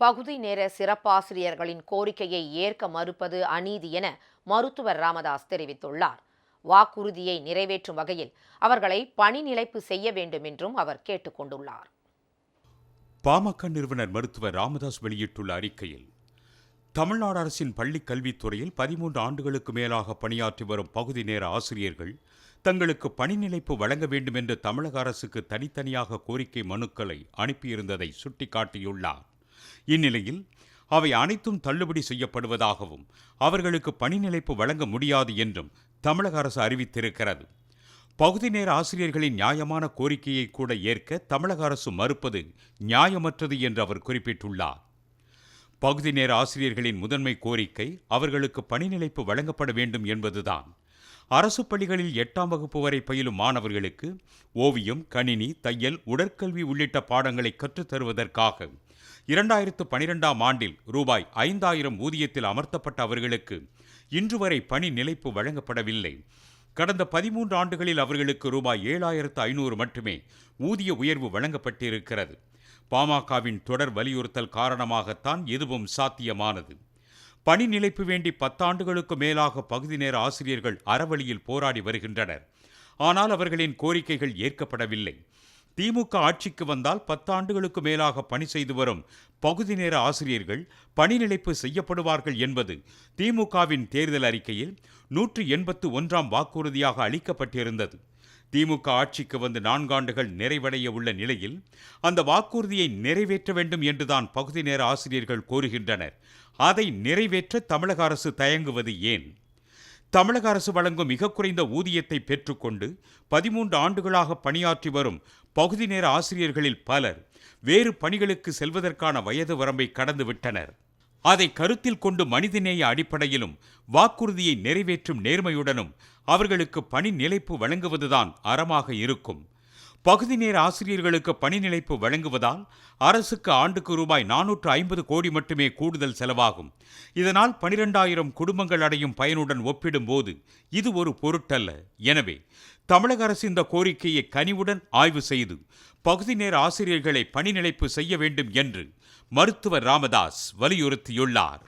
பகுதி நேர சிறப்பாசிரியர்களின் கோரிக்கையை ஏற்க மறுப்பது அநீதி என மருத்துவர் ராமதாஸ் தெரிவித்துள்ளார். வாக்குறுதியை நிறைவேற்றும் வகையில் அவர்களை பணி நிலைப்பு செய்ய வேண்டும் என்றும் அவர் கேட்டுக்கொண்டுள்ளார் பாமக நிறுவனர் மருத்துவர் ராமதாஸ் வெளியிட்டுள்ள அறிக்கையில் தமிழ்நாடு அரசின் பள்ளிக் கல்வித்துறையில் பதிமூன்று ஆண்டுகளுக்கு மேலாக பணியாற்றி வரும் பகுதி நேர ஆசிரியர்கள் தங்களுக்கு பணி நிலைப்பு வழங்க வேண்டும் என்று தமிழக அரசுக்கு தனித்தனியாக கோரிக்கை மனுக்களை அனுப்பியிருந்ததை சுட்டிக்காட்டியுள்ளார். இந்நிலையில் அவை அனைத்தும் தள்ளுபடி செய்யப்படுவதாகவும் அவர்களுக்கு பணி நிலைப்பு வழங்க முடியாது என்றும் தமிழக அரசு அறிவித்திருக்கிறது. பகுதி நேர ஆசிரியர்களின் நியாயமான கோரிக்கையை கூட ஏற்க தமிழக அரசு மறுப்பது நியாயமற்றது என்று அவர் குறிப்பிட்டுள்ளார். பகுதி நேர ஆசிரியர்களின் முதன்மை கோரிக்கை அவர்களுக்கு பணி நிலைப்பு வழங்கப்பட வேண்டும் என்பதுதான். அரசு பள்ளிகளில் எட்டாம் வகுப்பு வரை பயிலும் மாணவர்களுக்கு ஓவியம் கணினி தையல் உடற்கல்வி உள்ளிட்ட பாடங்களை கற்றுத் தருவதற்காக இரண்டாயிரத்து பனிரெண்டாம் ஆண்டில் ரூபாய் ஐந்தாயிரம் ஊதியத்தில் அமர்த்தப்பட்ட அவர்களுக்கு இன்று வரை பணி நிலைப்பு வழங்கப்படவில்லை. கடந்த பதிமூன்று ஆண்டுகளில் அவர்களுக்கு ரூபாய் ஏழாயிரத்து ஐநூறு மட்டுமே ஊதிய உயர்வு வழங்கப்பட்டிருக்கிறது. பாமகவின் தொடர் வலியுறுத்தல் காரணமாகத்தான் எதுவும் சாத்தியமானது. பணி நிலைப்பு வேண்டி பத்தாண்டுகளுக்கு மேலாக பகுதி நேர ஆசிரியர்கள் அறவழியில் போராடி வருகின்றனர். ஆனால் அவர்களின் கோரிக்கைகள் ஏற்கப்படவில்லை. திமுக ஆட்சிக்கு வந்தால் பத்தாண்டுகளுக்கு மேலாக பணி செய்து வரும் பகுதி நேர ஆசிரியர்கள் பணிநிலைப்பு செய்யப்படுவார்கள் என்பது திமுகவின் தேர்தல் அறிக்கையில் நூற்று எண்பத்து ஒன்றாம் வாக்குறுதியாக அளிக்கப்பட்டிருந்தது. திமுக ஆட்சிக்கு வந்து நான்காண்டுகள் நிறைவடைய உள்ள நிலையில் அந்த வாக்குறுதியை நிறைவேற்ற வேண்டும் என்றுதான் பகுதி நேர ஆசிரியர்கள் கோருகின்றனர். அதை நிறைவேற்ற தமிழக அரசு தயங்குவது ஏன்? தமிழக அரசு வழங்கும் மிக குறைந்த ஊதியத்தை பெற்றுக்கொண்டு பதிமூன்று ஆண்டுகளாக பணியாற்றி வரும் பகுதி நேர ஆசிரியர்களில் பலர் வேறு பணிகளுக்கு செல்வதற்கான வயது வரம்பை கடந்துவிட்டனர். அதை கருத்தில் கொண்டு மனிதநேய அடிப்படையிலும் வாக்குறுதியை நிறைவேற்றும் நேர்மையுடனும் அவர்களுக்கு பணி நிலைப்பு வழங்குவதுதான் அறமாக இருக்கும். பகுதி நேர ஆசிரியர்களுக்கு பணி நிலைப்பு வழங்குவதால் அரசுக்கு ஆண்டுக்கு ரூபாய் நானூற்று ஐம்பது கோடி மட்டுமே கூடுதல் செலவாகும். இதனால் பனிரெண்டாயிரம் குடும்பங்கள் அடையும் பயனுடன் ஒப்பிடும்போது இது ஒரு பொருட்டல்ல. எனவே தமிழக அரசு இந்த கோரிக்கையை கனிவுடன் ஆய்வு செய்து பகுதி நேர ஆசிரியர்களை பணி நிலைப்பு செய்ய வேண்டும் என்று மருத்துவர் ராமதாஸ் வலியுறுத்தியுள்ளார்.